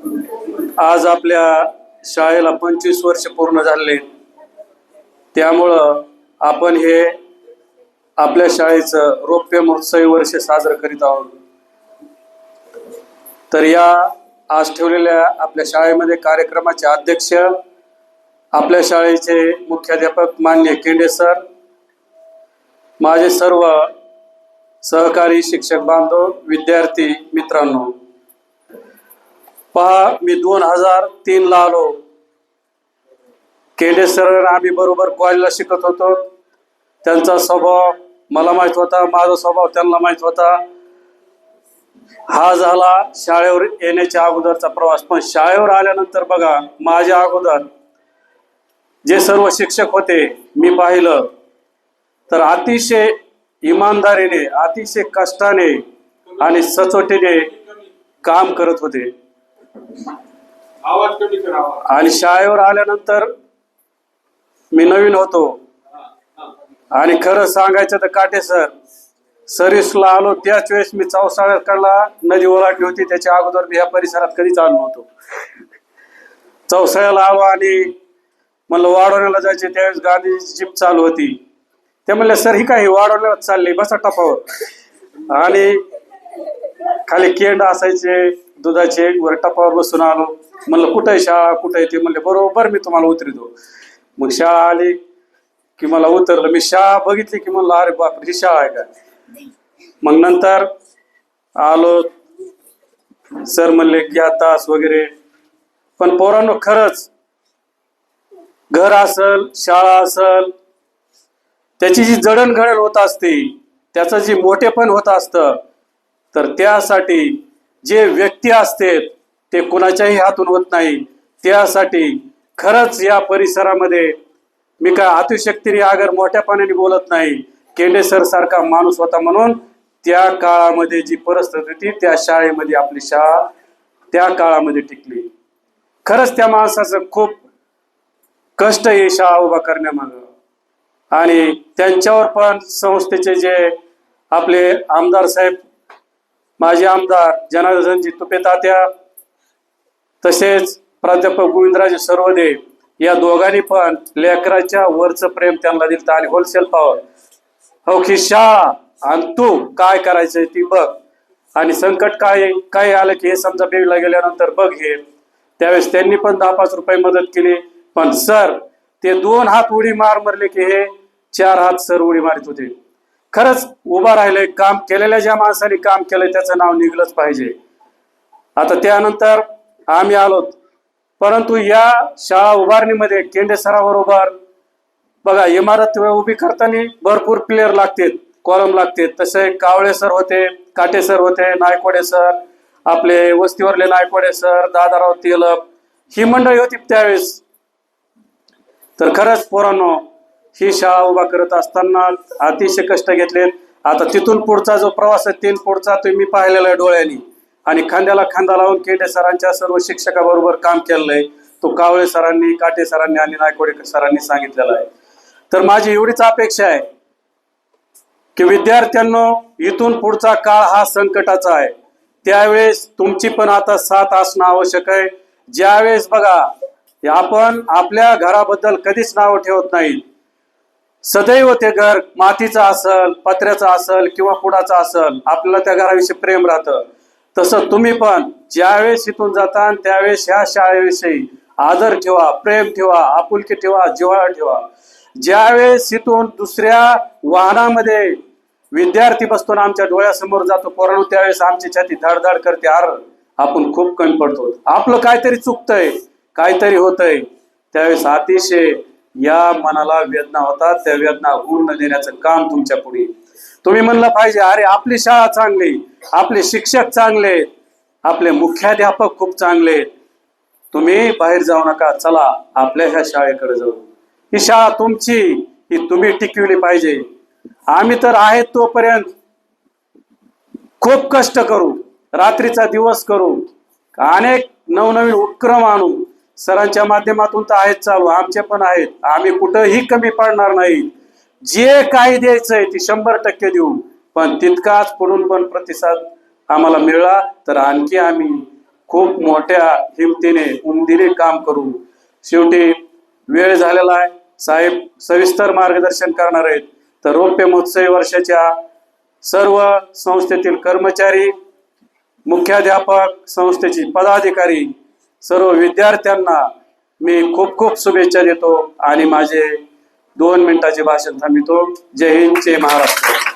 आज आपल्या शाळेला पंचवीस वर्ष पूर्ण झाले. त्यामुळं आपण हे आपल्या शाळेचं रौप्य महोत्सवी वर्ष साजरं करीत आहोत. तर या आज ठेवलेल्या आपल्या शाळेमध्ये कार्यक्रमाचे अध्यक्ष आपल्या शाळेचे मुख्याध्यापक मान्य केंडे सर माझे सर्व सहकारी शिक्षक बांधव विद्यार्थी मित्रांनो पहा मी दोन हजार तीन ला आलो. केंडे सर आम्ही बरोबर कॉलेजला शिकत होतो. त्यांचा स्वभाव मला माहीत होता माझा स्वभाव त्यांना माहीत होता. हा झाला शाळेवर येण्याच्या अगोदरचा प्रवास. पण शाळेवर आल्यानंतर बघा माझ्या अगोदर जे सर्व शिक्षक होते मी पाहिलं. तर अतिशय इमानदारीने अतिशय कष्टाने आणि सचोटीने काम करत होते. आणि शाळेवर आल्यानंतर मी नवीन होतो. आणि खरं सांगायचं तर काटे सर सर्व्हिसला आलो त्याच वेळेस मी चौसाळ्याकडला नदी ओलांडली होती. त्याच्या अगोदर मी या परिसरात कधीच आलो नव्हतो. चौसाळ्याला आलो आणि म्हणलं वाढवण्याला जायचे. त्यावेळेस गांधी जीप चालू होती. ते म्हणले सर ही काय वाढवण्याला चालली? बसा टपावर. आणि खाली केंड असायचे. दुधाचे वर टपावर बसून आलो. म्हणलं कुठं आहे शाळा? कुठं आहे ते? म्हणले बरोबर मी तुम्हाला उतरितो. मग शाळा आली की मला उतरलं. मी शाळा बघितली की म्हणलं अरे बाप ही शाळा आहे का? मग नंतर आलो. सर म्हणले घ्या तास वगैरे. पण पोरांनो खरंच घर असल शाळा असल त्याची जी जडणघडण होत असते त्याचं जे मोठेपण होत असतं तर त्यासाठी जे व्यक्ती असते ते कुणाच्याही हातून होत नाही. त्यासाठी खरंच या परिसरामध्ये मी काय अतिशक्तीने अगर मोठ्या पाण्याने बोलत नाही. केंडे सर सारखा माणूस होता म्हणून त्या काळामध्ये जी परिस्थिती होती त्या शाळेमध्ये आपली शाळा त्या काळामध्ये टिकली. खरंच त्या माणसाचं खूप कष्ट आहे शाळा उभा करण्यामागं. आणि त्यांच्यावर पण संस्थेचे जे आपले आमदार साहेब माजी आमदार जनार्दनजी तुपे तात्या तसेच प्राध्यापक गोविंदराजे सर्वदे या दोघांनी पण लेकराच्या वरचं प्रेम त्यांना दिलं. आणि होलसेल पॉवर हो की शाळा आणि तू काय करायचंय ती बघ. आणि संकट काय काय आलं की हे समजा बीडला गेल्यानंतर बघ हे. त्यावेळेस त्यांनी पण दहा पाच रुपये मदत केली. पण सर ते दोन हात उडी मार मारले की हे चार हात सर उडी मारित होते. खरंच उभा राहिलंय काम केलेल्या ज्या माणसाने काम केलंय त्याचं नाव निघलंच पाहिजे. आता त्यानंतर आम्ही आलो परंतु या शाळा उभारणीमध्ये केंद्र बघा इमारत उभी करताना भरपूर प्लेअर लागतात कॉलम लागतात. तसे कावळे सर होते काटे सर होते नायकोडे सर आपले वस्तीवरले नायकोडे सर दादाराव तेलप ही मंडळी होती त्यावेळेस. तर खरंच पोरांनो ही शाळा उभा करत असताना अतिशय कष्ट घेतलेत. आता तिथून पुढचा जो प्रवास आहे तीन पुढचा तुम्ही पाहिलेला आहे डोळ्यांनी. आणि खांद्याला खांदा लावून केंडे सरांच्या सर्व शिक्षकाबरोबर काम केलंय तो कावळे सरांनी काटे सरांनी आणि नायकोडे सरांनी सांगितलेला आहे. तर माझी एवढीच अपेक्षा आहे की विद्यार्थ्यांनो इथून पुढचा काळ हा संकटाचा आहे. त्यावेळेस तुमची पण आता साथ असणं आवश्यक आहे. ज्यावेळेस बघा आपण आपल्या घराबद्दल कधीच नाव ठेवत नाहीत सदैव ते घर मातीचं असल पत्र्याचं असल किंवा कुडाचं असल आपल्याला त्या घराविषयी प्रेम राहतं. तसं तुम्ही पण ज्यावेळेस इथून जाता त्यावेळेस ह्या शाळेविषयी आदर ठेवा प्रेम ठेवा आपुलकी ठेवा जिव्हाळा ठेवा. ज्यावेळेस इथून दुसऱ्या वाहनामध्ये विद्यार्थी बसतो ना आमच्या डोळ्यासमोर जातो पोरांनो त्यावेळेस आमची छाती धडधड करते. अर आपण खूप कमी पडतो. आपलं काहीतरी चुकतंय काहीतरी होतंय. त्यावेळेस अतिशय या मनाला वेदना होतात त्या वेदना होऊन न देण्याचं काम तुमच्यापुढे तुम्ही म्हणलं पाहिजे अरे आपली शाळा चांगली आपले शिक्षक चांगले आपले मुख्याध्यापक खूप चांगले तुम्ही बाहेर जाऊ नका चला आपल्या ह्या शाळेकडे जाऊ. ही शाळा तुमची ही तुम्ही टिकविली पाहिजे. आम्ही तर आहेत तोपर्यंत. खूप कष्ट करू रात्रीचा दिवस करू अनेक नवनवीन उपक्रम आणू. सरांच्या माध्यमातून तर आहेत चालू आमचे पण आहेत. आम्ही कुठंही कमी पडणार नाही. जे काही द्यायचंय ते शंभर टक्के देऊ. पण तितकाच पुढून पण प्रतिसाद आम्हाला मिळाला तर आणखी आम्ही खूप मोठ्या हिमतीने उमदीने काम करू. शेवटी वेळ झालेला आहे. साहेब सविस्तर मार्गदर्शन करणार आहेत. तर रौप्य महोत्सवी वर्षाच्या सर्व संस्थेतील कर्मचारी मुख्याध्यापक संस्थेचे पदाधिकारी सर्व विद्यार्थ्यांना मी खूप खूप शुभेच्छा देतो आणि माझे दोन मिनिटाचे भाषण थांबितो. जय हिंद जय महाराष्ट्र.